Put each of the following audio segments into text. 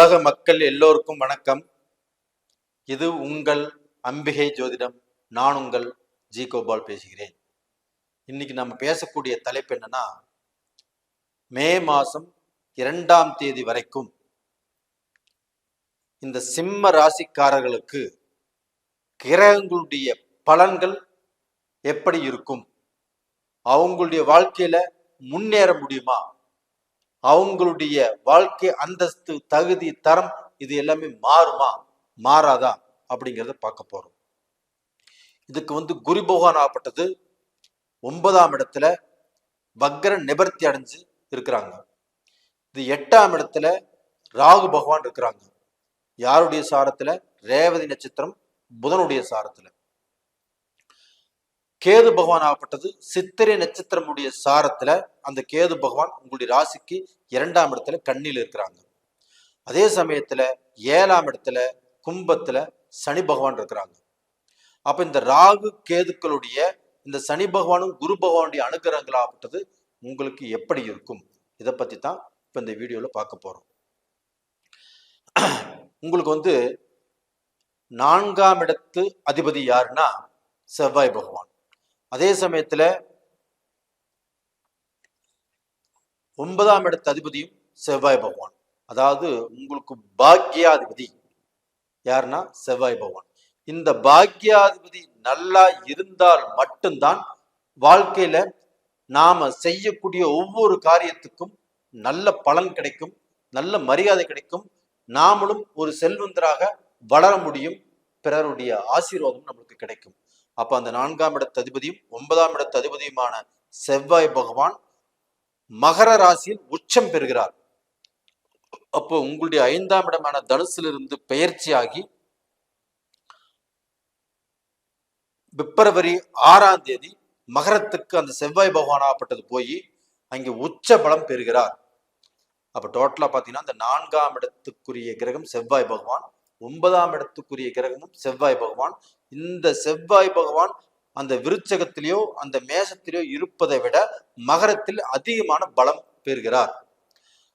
உலக மக்கள் எல்லோருக்கும் வணக்கம். இது உங்கள் அம்பிகை ஜோதிடம். நான் உங்கள் ஜி கோபால் பேசுகிறேன். இன்னைக்கு நம்ம பேசக்கூடிய தலைப்பு என்னன்னா மே மாதம் இரண்டாம் தேதி வரைக்கும் இந்த சிம்ம ராசிக்காரர்களுக்கு கிரகங்களுடைய பலன்கள் எப்படி இருக்கும்? அவங்களுடைய வாழ்க்கையில முன்னேற முடியுமா? அவங்களுடைய வாழ்க்கை அந்தஸ்து தகுதி தரம் இது எல்லாமே மாறுமா? மாறாதா? அப்படிங்கிறத பார்க்க போறோம். இதுக்கு வந்து குரு பகவான் ஆகப்பட்டது ஒன்பதாம் இடத்துல வக்ர நிபர்த்தி அடைஞ்சு இருக்கிறாங்க. இது எட்டாம் இடத்துல ராகு பகவான் இருக்கிறாங்க. யாருடைய சாரத்துல? ரேவதி நட்சத்திரம் புதனுடைய சாரத்துல. கேது பகவான் ஆகப்பட்டது. சித்திரை நட்சத்திரமுடைய சாரத்துல அந்த கேது பகவான் உங்களுடைய ராசிக்கு இரண்டாம் இடத்துல கண்ணில் இருக்கிறாங்க. அதே சமயத்துல ஏழாம் இடத்துல கும்பத்துல சனி பகவான் இருக்கிறாங்க. அப்ப இந்த ராகு கேதுக்களுடைய இந்த சனி பகவானும் குரு பகவானுடைய அனுகிரகங்களாகப்பட்டது உங்களுக்கு எப்படி இருக்கும்? இதை பத்தி தான் இப்ப இந்த வீடியோல பார்க்க போறோம். உங்களுக்கு வந்து நான்காம் இடத்து அதிபதி யாருன்னா செவ்வாய் பகவான். அதே சமயத்துல ஒன்பதாம் இடத்து அதிபதியும் செவ்வாய் பகவான். அதாவது உங்களுக்கு பாக்யாதிபதி. யாருன்னா? செவ்வாய் பகவான். இந்த பாக்யாதிபதி நல்லா இருந்தால் மட்டும்தான் வாழ்க்கையில நாம செய்யக்கூடிய ஒவ்வொரு காரியத்துக்கும் நல்ல பலன் கிடைக்கும் நல்ல மரியாதை கிடைக்கும். நாமளும் ஒரு செல்வந்தராக வளர முடியும். பிறருடைய ஆசீர்வாதம் நம்மளுக்கு கிடைக்கும். அப்ப அந்த நான்காம் இடத்து அதிபதியும் ஒன்பதாம் இடத்து அதிபதியுமான செவ்வாய் பகவான் மகர ராசியில் உச்சம் பெறுகிறார். அப்போ உங்களுடைய ஐந்தாம் இடமான தனுசிலிருந்து பெயர்ச்சியாகி பிப்ரவரி ஆறாம் தேதி மகரத்துக்கு அந்த செவ்வாய் பகவான் ஆகப்பட்டது போய் அங்கே உச்ச பலம் பெறுகிறார். அப்ப டோட்டலா பாத்தீங்கன்னா அந்த நான்காம் இடத்துக்குரிய கிரகம் செவ்வாய் பகவான் ஒன்பதாம் இடத்துக்குரிய கிரகமும் செவ்வாய் பகவான் இந்த செவ்வாய் பகவான் அந்த விருச்சகத்திலேயோ அந்த மேசத்திலேயோ இருப்பதை விட மகரத்தில் அதிகமான பலம் பெறுகிறார்.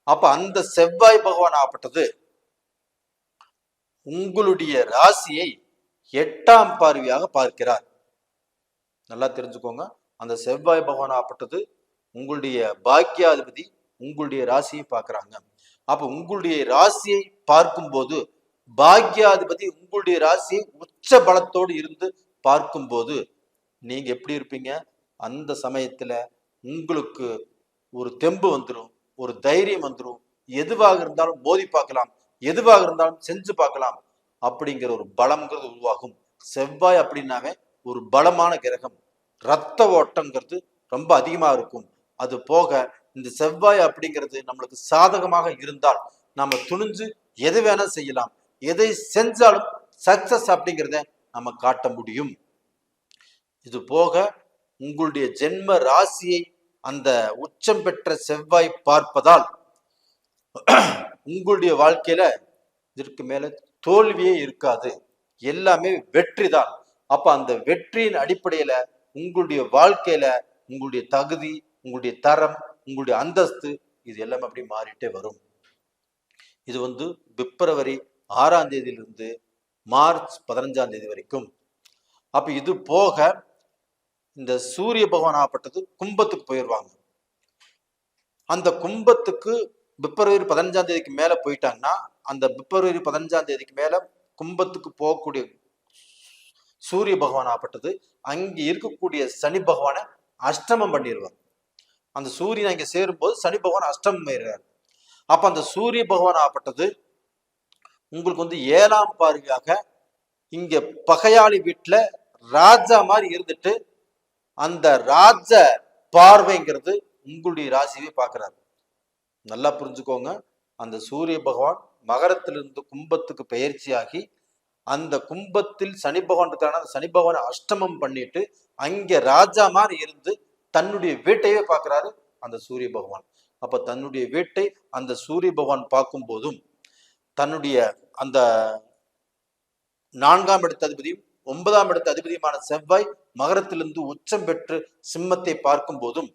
அப்ப அந்த செவ்வாய் பகவான் ஆப்பட்டது உங்களுடைய ராசியை எட்டாம் பார்வையாக பார்க்கிறார். நல்லா தெரிஞ்சுக்கோங்க. அந்த செவ்வாய் பகவான் ஆப்பட்டது உங்களுடைய பாக்கியாதிபதி உங்களுடைய ராசியை பார்க்கறாங்க. அப்ப உங்களுடைய ராசியை பார்க்கும்போது பாக்யாதிபதி உங்களுடைய ராசி உச்ச பலத்தோடு இருந்து பார்க்கும்போது நீங்க எப்படி இருப்பீங்க? அந்த சமயத்துல உங்களுக்கு ஒரு தெம்பு வந்துடும் ஒரு தைரியம் வந்துடும் எதுவாக இருந்தாலும் மோதி பார்க்கலாம் எதுவாக இருந்தாலும் செஞ்சு பார்க்கலாம் அப்படிங்கிற ஒரு பலம்ங்கிறது உருவாகும். செவ்வாய் அப்படின்னாவே ஒரு பலமான கிரகம். ரத்த ஓட்டங்கிறது ரொம்ப அதிகமா இருக்கும். அது போக இந்த செவ்வாய் அப்படிங்கிறது நம்மளுக்கு சாதகமாக இருந்தால் நம்ம துணிஞ்சு எது வேணா செய்யலாம். எதை செஞ்சாலும் சக்சஸ் அப்படிங்கிறத நம்ம காட்ட முடியும். இது போக உங்களுடைய ஜென்ம ராசியை அந்த உச்சம் பெற்ற செவ்வாய் பார்ப்பதால் உங்களுடைய வாழ்க்கையில இதற்கு மேல தோல்வியே இருக்காது. எல்லாமே வெற்றி தான். அப்ப அந்த வெற்றியின் அடிப்படையில உங்களுடைய வாழ்க்கையில உங்களுடைய தகுதி உங்களுடைய தரம் உங்களுடைய அந்தஸ்து இது எல்லாமே அப்படி மாறிட்டே வரும். இது வந்து பிப்ரவரி ஆறாம் தேதியிலிருந்து மார்ச் பதினஞ்சாம் தேதி வரைக்கும். அப்ப இது போக இந்த சூரிய பகவான் ஆகப்பட்டது கும்பத்துக்கு போயிடுவாங்க அந்த கும்பத்துக்கு பிப்ரவரி பதினஞ்சாம் தேதிக்கு மேல போயிட்டாங்கன்னா அந்த பிப்ரவரி பதினஞ்சாம் தேதிக்கு மேல கும்பத்துக்கு போகக்கூடிய சூரிய பகவான் ஆகப்பட்டது. அங்கே இருக்கக்கூடிய சனி பகவானை அஷ்டமம் பண்ணிடுவார். அந்த சூரியன் அங்கே சேரும்போது சனி பகவான் அஷ்டமம் ஆயிடுறாரு. அப்ப அந்த சூரிய பகவான் ஆகப்பட்டது உங்களுக்கு வந்து ஏழாம் பார்வையாக இங்க பகையாளி வீட்டுல ராஜா மாதிரி இருந்துட்டு அந்த ராஜ பார்வைங்கிறது உங்களுடைய ராசியவே பார்க்கிறாரு. நல்லா புரிஞ்சுக்கோங்க. அந்த சூரிய பகவான் மகரத்திலிருந்து கும்பத்துக்கு பெயர்ச்சியாகி அந்த கும்பத்தில் சனி பகவான் இருக்கான அந்த சனி பகவானை அஷ்டமம் பண்ணிட்டு அங்க ராஜா மாதிரி இருந்து தன்னுடைய வீட்டையே பார்க்கிறாரு அந்த சூரிய பகவான். அப்ப தன்னுடைய வீட்டை அந்த சூரிய பகவான் பார்க்கும் போதும் தன்னுடைய அந்த நான்காம் இடத்த அதிபதியும் ஒன்பதாம் இடத்த அதிபதியுமான செவ்வாய் மகரத்திலிருந்து உச்சம் பெற்று சிம்மத்தை பார்க்கும் போதும்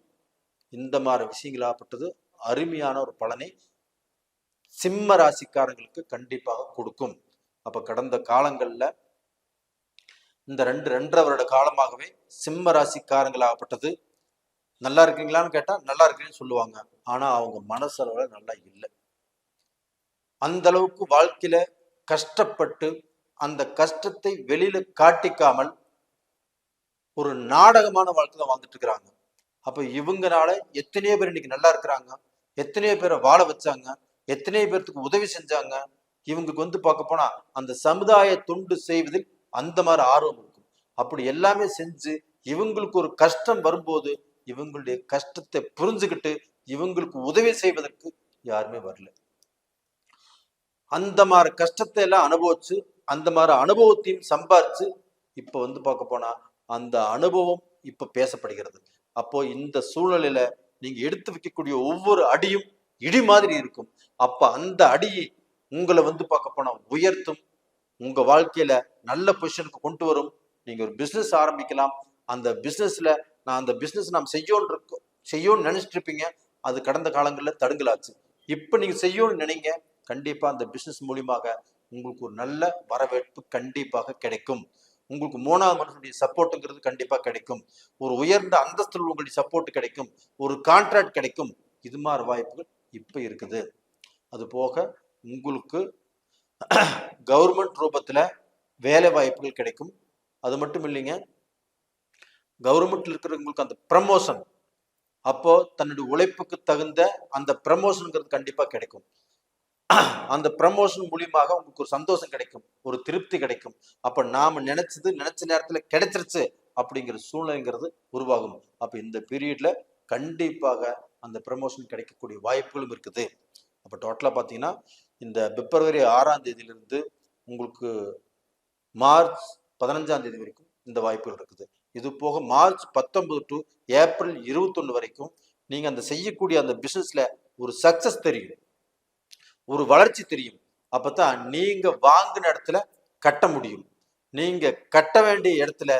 இந்த மாதிரி விஷயங்களாகப்பட்டது. அருமையான ஒரு பலனை சிம்ம ராசிக்காரங்களுக்கு கண்டிப்பாக கொடுக்கும். அப்ப கடந்த காலங்கள்ல இந்த ரெண்டு ரெண்டரை வருட காலமாகவே சிம்ம ராசிக்காரங்களாகப்பட்டது. நல்லா இருக்கீங்களான்னு கேட்டா நல்லா இருக்கீங்கன்னு சொல்லுவாங்க. ஆனா அவங்க மனசளவுல நல்லா இல்லை. அந்த அளவுக்கு வாழ்க்கையில கஷ்டப்பட்டு அந்த கஷ்டத்தை வெளியில காட்டிக்காமல் ஒரு நாடகமான வாழ்க்கை தான் வாழ்ந்துட்டு இருக்கிறாங்க. அப்ப இவங்கனால எத்தனையோ பேர் இன்னைக்கு நல்லா இருக்கிறாங்க எத்தனையோ பேரை வாழ வச்சாங்க எத்தனையோ பேர்த்துக்கு உதவி செஞ்சாங்க. இவங்களுக்கு வந்து பார்க்க போனா அந்த சமுதாய தொண்டு செய்வதில் அந்த மாதிரி ஆர்வம் இருக்கும். அப்படி எல்லாமே செஞ்சு இவங்களுக்கு ஒரு கஷ்டம் வரும்போது இவங்களுடைய கஷ்டத்தை புரிஞ்சுக்கிட்டு இவங்களுக்கு உதவி செய்வதற்கு யாருமே வரல. அந்த மாதிரி கஷ்டத்தை எல்லாம் அனுபவிச்சு அந்த மாதிரி அனுபவத்தையும் சம்பாரிச்சு இப்ப வந்து பார்க்க போனா அந்த அனுபவம் இப்ப பேசப்படுகிறது. அப்போ இந்த சூழ்நிலையில நீங்க எடுத்து வைக்கக்கூடிய ஒவ்வொரு அடியும் இடி மாதிரி இருக்கும். அப்ப அந்த அடியை உங்களை வந்து பார்க்க போனா உயர்த்தும் உங்க வாழ்க்கையில நல்ல பொசிஷனுக்கு கொண்டு வரும். நீங்க ஒரு பிசினஸ் ஆரம்பிக்கலாம். அந்த பிசினஸ்ல நான் அந்த பிசினஸ் நாம் செய்யணும்னு இருக்கோம் செய்யணும்னு நினைச்சிட்டு இருப்பீங்க. அது கடந்த காலங்களில் தடுங்கலாச்சு. இப்போ நீங்க செய்யணும்னு நினைங்க. கண்டிப்பாக அந்த பிஸ்னஸ் மூலியமாக உங்களுக்கு ஒரு நல்ல வரவேற்பு கண்டிப்பாக கிடைக்கும். உங்களுக்கு மூணாவது மனுஷனுடைய சப்போர்ட்டுங்கிறது கண்டிப்பாக கிடைக்கும். ஒரு உயர்ந்த அந்தஸ்தில் உங்களுடைய சப்போர்ட் கிடைக்கும். ஒரு கான்ட்ராக்ட் கிடைக்கும். இது மாதிரி வாய்ப்புகள் இப்போ இருக்குது. அது போக உங்களுக்கு கவர்மெண்ட் ரூபத்தில் வேலை வாய்ப்புகள் கிடைக்கும். அது மட்டும் இல்லைங்க கவர்மெண்ட்ல இருக்கிறவங்களுக்கு அந்த ப்ரமோஷன் அப்போ தன்னுடைய உழைப்புக்கு தகுந்த அந்த ப்ரமோஷனுங்கிறது கண்டிப்பாக கிடைக்கும். அந்த ப்ரமோஷன் மூலியமாக உங்களுக்கு ஒரு சந்தோஷம் கிடைக்கும் ஒரு திருப்தி கிடைக்கும். அப்ப நாம நினைச்சது நினைச்ச நேரத்துல கிடைச்சிருச்சு அப்படிங்கிற சூழ்நிலைங்கிறது உருவாகும். அப்ப இந்த பீரியட்ல கண்டிப்பாக அந்த ப்ரமோஷன் கிடைக்கக்கூடிய வாய்ப்புகளும் இருக்குது. அப்ப டோட்டலா பாத்தீங்கன்னா இந்த பிப்ரவரி ஆறாம் தேதியிலிருந்து உங்களுக்கு மார்ச் பதினஞ்சாம் தேதி வரைக்கும் இந்த வாய்ப்புகள் இருக்குது. இது போக மார்ச் பத்தொன்பது டு ஏப்ரல் இருபத்தொன்னு வரைக்கும் நீங்க அந்த செய்யக்கூடிய அந்த பிசினஸ்ல ஒரு சக்சஸ் தெரியும். ஒரு வளர்ச்சி தெரியும். அப்பதான் நீங்க வாங்கின இடத்துல கட்ட முடியும். நீங்க கட்ட வேண்டிய இடத்துல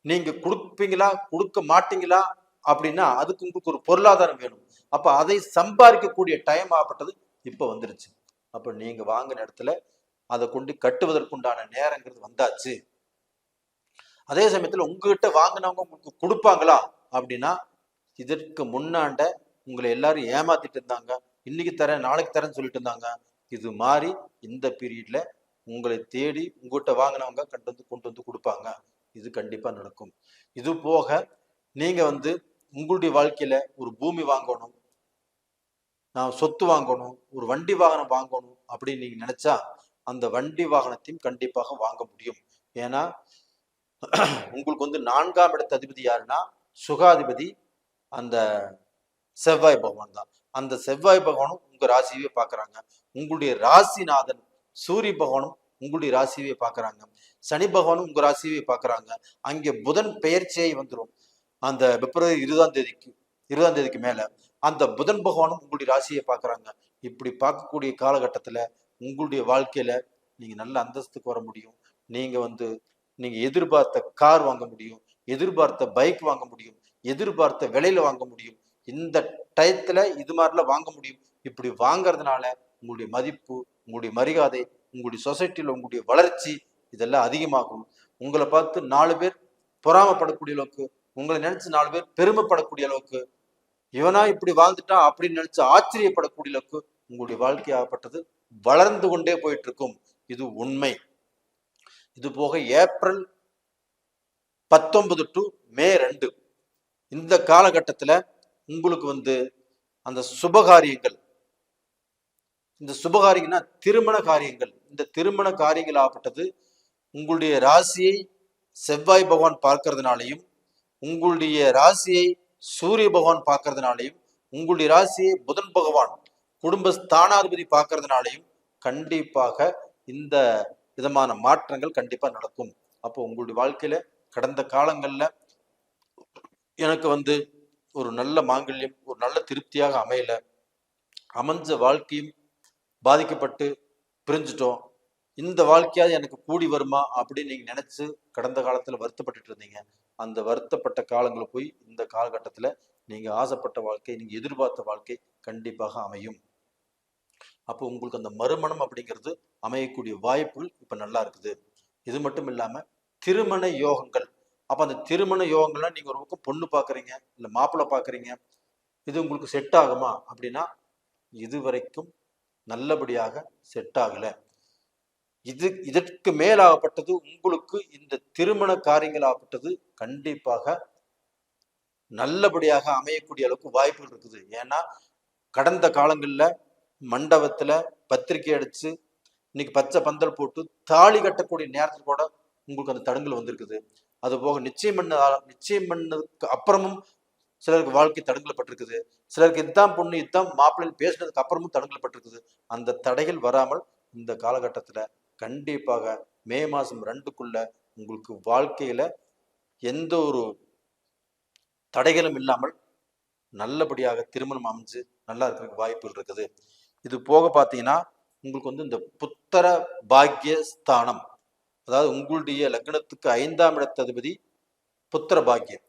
நீங்க கொடுப்பீங்களா கொடுக்க மாட்டீங்களா அப்படின்னா அதுக்கு உங்களுக்கு ஒரு பொருளாதாரம் வேணும். அப்ப அதை சம்பாதிக்கக்கூடிய டைம் ஆகப்பட்டது இப்ப வந்துருச்சு. அப்ப நீங்க வாங்கின இடத்துல அதை கொண்டு கட்டுவதற்குண்டான நேரங்கிறது வந்தாச்சு. அதே சமயத்துல உங்ககிட்ட வாங்கினவங்க உங்களுக்கு கொடுப்பாங்களா அப்படின்னா இதற்கு முன்னாண்ட உங்களை எல்லாரும் ஏமாத்திட்டு இருந்தாங்க. இன்னைக்கு தரேன் நாளைக்கு தரேன்னு சொல்லிட்டு இருந்தாங்க. இது மாதிரி இந்த பீரியட்ல உங்களை தேடி உங்கள்கிட்ட வாங்கினவங்க கண்டு வந்து கொண்டு வந்து கொடுப்பாங்க. இது கண்டிப்பா நடக்கும். இது போக நீங்க வந்து உங்களுடைய வாழ்க்கையில ஒரு பூமி வாங்கணும் நான் சொத்து வாங்கணும் ஒரு வண்டி வாகனம் வாங்கணும் அப்படின்னு நீங்க நினைச்சா அந்த வண்டி வாகனத்தையும் கண்டிப்பாக வாங்க முடியும். ஏன்னா உங்களுக்கு வந்து நான்காம் இடத்த அதிபதி யாருன்னா சுகாதிபதி. அந்த செவ்வாய் பகவான் தான். அந்த செவ்வாய் பகவானும் உங்க ராசியவே பார்க்கறாங்க உங்களுடைய ராசிநாதன் சூரிய பகவானும் உங்களுடைய ராசியவே பார்க்கறாங்க சனி பகவானும் உங்க ராசியவே பார்க்கறாங்க அங்கே புதன் பெயர்ச்சியை வந்துடும் அந்த பிப்ரவரி இருபதாம் தேதிக்கு இருபதாம் தேதிக்கு மேல அந்த புதன் பகவானும் உங்களுடைய ராசியை பார்க்கறாங்க இப்படி பார்க்கக்கூடிய காலகட்டத்துல உங்களுடைய வாழ்க்கையில நீங்க நல்ல அந்தஸ்துக்கு வர முடியும். நீங்க வந்து நீங்க எதிர்பார்த்த கார் வாங்க முடியும். எதிர்பார்த்த பைக் வாங்க முடியும். எதிர்பார்த்த விலையில வாங்க முடியும். இந்த டயத்துல இது மாதிரிலாம் வாங்க முடியும். இப்படி வாங்கறதுனால உங்களுடைய மதிப்பு உங்களுடைய மரியாதை உங்களுடைய சொசைட்டியில் உங்களுடைய வளர்ச்சி இதெல்லாம் அதிகமாகும். உங்களை பார்த்து நாலு பேர் பொறாமப்படக்கூடிய அளவுக்கு உங்களை நினைச்சு நாலு பேர் பெருமைப்படக்கூடிய அளவுக்கு இவனா இப்படி வாழ்ந்துட்டான் அப்படின்னு நினைச்சு ஆச்சரியப்படக்கூடிய அளவுக்கு உங்களுடைய வாழ்க்கையாகப்பட்டது வளர்ந்து கொண்டே போயிட்டு இருக்கும் இது உண்மை. இது போக ஏப்ரல் பத்தொன்பது டு மே ரெண்டு. இந்த காலகட்டத்தில் உங்களுக்கு வந்து அந்த சுபகாரியங்கள். இந்த சுபகாரியங்கள்னா திருமண காரியங்கள். இந்த திருமண காரியங்கள் ஆகப்பட்டது. உங்களுடைய ராசியை செவ்வாய் பகவான் பார்க்கறதுனாலையும் உங்களுடைய ராசியை சூரிய பகவான் பார்க்கறதுனாலையும் உங்களுடைய ராசியை புதன் பகவான் குடும்ப ஸ்தானாதிபதி பார்க்கறதுனாலையும் கண்டிப்பாக இந்த விதமான மாற்றங்கள் கண்டிப்பா நடக்கும். அப்போ உங்களுடைய வாழ்க்கையில கடந்த காலங்கள்ல எனக்கு வந்து ஒரு நல்ல மாங்கல்யம் ஒரு நல்ல திருப்தியாக அமையல. அமைஞ்ச வாழ்க்கையும் பாதிக்கப்பட்டு பிரிஞ்சிட்டோம். இந்த வாழ்க்கையாவது எனக்கு கூடி வருமா அப்படின்னு நீங்க நினைச்சு கடந்த காலத்துல வருத்தப்பட்டுட்டு இருந்தீங்க. அந்த வருத்தப்பட்ட காலங்களை போய் இந்த காலகட்டத்துல நீங்க ஆசைப்பட்ட வாழ்க்கை நீங்க எதிர்பார்த்த வாழ்க்கை கண்டிப்பாக அமையும். அப்போ உங்களுக்கு அந்த மறுமணம் அப்படிங்கிறது அமையக்கூடிய வாய்ப்புகள் இப்போ நல்லா இருக்குது. இது மட்டும் இல்லாம திருமண யோகங்கள் அப்போ அந்த திருமண யோகங்கள்லாம் நீங்க ஒரு பக்கம் பொண்ணு பார்க்குறீங்க இல்லை மாப்பிள்ளை பார்க்குறீங்க இது உங்களுக்கு செட் ஆகுமா? அப்படின்னா இது வரைக்கும் நல்லபடியாக செட் ஆகலை. இது இதற்கு மேலாகப்பட்டது உங்களுக்கு இந்த திருமண காரியங்களாகப்பட்டது கண்டிப்பாக நல்லபடியாக அமையக்கூடிய அளவுக்கு வாய்ப்புகள் இருக்குது. ஏன்னா கடந்த காலங்களில் மண்டபத்துல பத்திரிக்கை அடிச்சு இன்னைக்கு பச்சை பந்தல் போட்டு தாலி கட்டக்கூடிய நேரத்தில் கூட உங்களுக்கு அந்த தடங்கல் வந்திருக்குது. அது போக நிச்சயம் பண்ண நிச்சயம் பண்ணதுக்கு அப்புறமும் சிலருக்கு வாழ்க்கை தடுங்கப்பட்டிருக்குது சிலருக்கு இதுதான் பொண்ணு இதுதான் மாப்பிள்ளைன்னு பேசினதுக்கு அப்புறமும் தடுங்கப்பட்டிருக்குது அந்த தடைகள் வராமல் இந்த காலகட்டத்தில் கண்டிப்பாக மே மாதம் ரெண்டுக்குள்ள உங்களுக்கு வாழ்க்கையில் எந்த ஒரு தடைகளும் இல்லாமல் நல்லபடியாக திருமணம் அமைஞ்சு நல்லா இருக்கிறதுக்கு வாய்ப்புகள் இருக்குது. இது போக பார்த்தீங்கன்னா உங்களுக்கு வந்து இந்த புத்தர பாக்கிய ஸ்தானம் அதாவது உங்களுடைய லக்னத்துக்கு ஐந்தாம் இடத்து அதிபதி புத்திர பாக்கியம்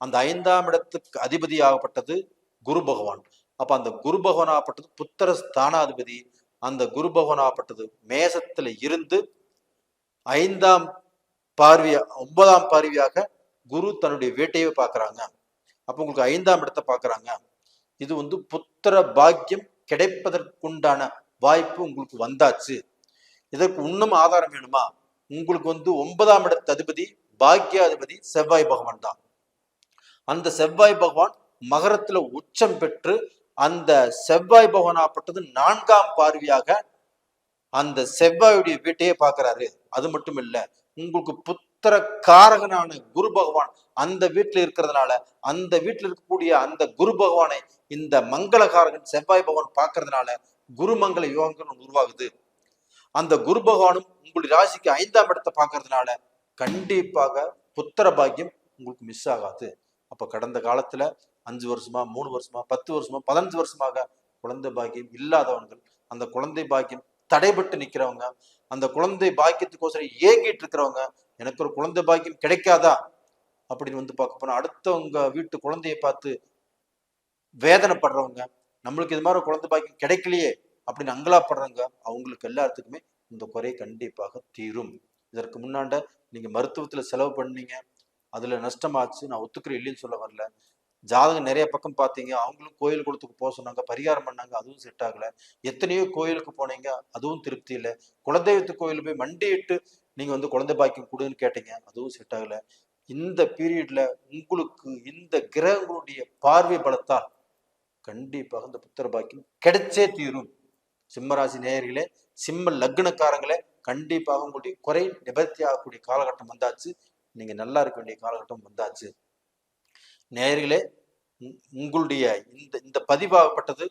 அந்த ஐந்தாம் இடத்துக்கு அதிபதி ஆகப்பட்டது குரு பகவான். அப்ப அந்த குரு பகவான் ஆகப்பட்டது புத்திர ஸ்தானாதிபதி. அந்த குரு பகவான் ஆகப்பட்டது மேசத்துல இருந்து ஐந்தாம் பார்வையா ஒன்பதாம் பார்வையாக குரு தன்னுடைய வேட்டையை பார்க்கறாங்க. அப்போ உங்களுக்கு ஐந்தாம் இடத்தை பார்க்கறாங்க. இது வந்து புத்திர பாக்கியம் கிடைப்பதற்குண்டான வாய்ப்பு உங்களுக்கு வந்தாச்சு. இதற்கு இன்னும் ஆதாரம் வேணுமா? உங்களுக்கு வந்து ஒன்பதாம் இடத்து அதிபதி பாக்கியாதிபதி செவ்வாய் பகவான் தான். அந்த செவ்வாய் பகவான் மகரத்துல உச்சம் பெற்று அந்த செவ்வாய் பகவானாப்பட்டது நான்காம் பார்வையாக அந்த செவ்வாயுடைய வீட்டையே பாக்குறாரு அது மட்டும் இல்ல உங்களுக்கு புத்திர காரகனான குரு பகவான் அந்த வீட்டுல இருக்கிறதுனால அந்த வீட்டுல இருக்கக்கூடிய அந்த குரு பகவானை இந்த மங்களகாரகன் செவ்வாய் பகவான் பார்க்கறதுனால குருமங்கள யோகங்கள் உருவாகுது. அந்த குரு பகவானும் உங்களுடைய ராசிக்கு ஐந்தாம் இடத்தை பார்க்கறதுனால கண்டிப்பாக புத்திர பாக்கியம் உங்களுக்கு மிஸ் ஆகாது. அப்போ கடந்த காலத்துல அஞ்சு வருஷமா மூணு வருஷமா பத்து வருஷமா பதினஞ்சு வருஷமாக குழந்தை பாக்கியம் இல்லாதவங்கள் அந்த குழந்தை பாக்கியம் தடைபட்டு நிக்கிறவங்க அந்த குழந்தை பாக்கியத்துக்கோசரம் ஏங்கிட்டு இருக்கிறவங்க எனக்கு ஒரு குழந்தை பாக்கியம் கிடைக்காதா? அப்படின்னு வந்து பார்க்க போனா அடுத்தவங்க வீட்டு குழந்தையை பார்த்து வேதனைப்படுறவங்க நம்மளுக்கு இது மாதிரி குழந்தை பாக்கியம் கிடைக்கலையே அப்படின்னு அங்கலாப்படுறாங்க அவங்களுக்கு எல்லாத்துக்குமே இந்த குறை கண்டிப்பாக தீரும். இதற்கு முன்னாண்ட நீங்க மருத்துவத்துல செலவு பண்ணீங்க. அதுல நஷ்டமாச்சு. நான் ஒத்துக்கிறேன் இல்லைன்னு சொல்ல வரல. ஜாதகம் நிறைய பக்கம் பார்த்தீங்க. அவங்களும் கோயில் குளத்துக்கு போக சொன்னாங்க. பரிகாரம் பண்ணாங்க. அதுவும் செட் ஆகலை. எத்தனையோ கோயிலுக்கு போனீங்க. அதுவும் திருப்தி இல்லை. குலதெய்வத்து கோயில் போய் மண்டியிட்டு நீங்கள் வந்து குழந்தை பாக்கியம் கொடுன்னு கேட்டீங்க. அதுவும் செட் ஆகலை. இந்த பீரியட்ல உங்களுக்கு இந்த கிரகங்களுடைய பார்வை பலத்தால் கண்டிப்பாக இந்த புத்திர பாக்கியம் கிடைச்சே தீரும். சிம்மராசி நேயர்களே சிம்ம லக்னக்காரங்களே கண்டிப்பாக உங்களுடைய குறை நிவர்த்தி ஆகக்கூடிய காலகட்டம் வந்தாச்சு. நீங்க நல்லா இருக்க வேண்டிய காலகட்டம் வந்தாச்சு. நேயர்களே உங்களுடைய இந்த இந்த பதிவாகப்பட்டது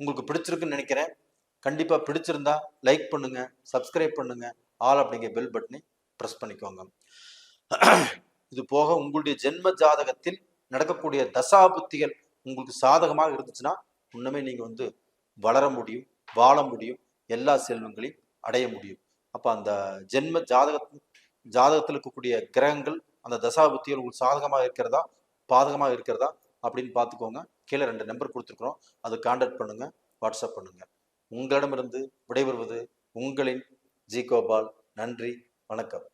உங்களுக்கு பிடிச்சிருக்குன்னு நினைக்கிறேன். கண்டிப்பாக பிடிச்சிருந்தா லைக் பண்ணுங்க சப்ஸ்கிரைப் பண்ணுங்க ஆல் அப்படிங்கிற பெல் பட்டனை ப்ரெஸ் பண்ணிக்கோங்க. இது போக உங்களுடைய ஜென்ம ஜாதகத்தில் நடக்கக்கூடிய தசாபுத்திகள் உங்களுக்கு சாதகமாக இருந்துச்சுன்னா இன்னுமே நீங்கள் வந்து வளர முடியும். வாழ முடியும். எல்லா செல்வங்களையும் அடைய முடியும். அப்போ அந்த ஜென்ம ஜாதக ஜாதகத்தில் இருக்கக்கூடிய கிரகங்கள் அந்த தசாபுத்தியில் உங்களுக்கு சாதகமாக இருக்கிறதா பாதகமாக இருக்கிறதா அப்படின்னு பார்த்துக்கோங்க. கீழே ரெண்டு நம்பர் கொடுத்துருக்குறோம். அதை காண்டாக்ட் பண்ணுங்கள் வாட்ஸ்அப் பண்ணுங்கள் உங்களிடமிருந்து விடைபெறுவது உங்களின் ஜி கோபால். நன்றி. வணக்கம்.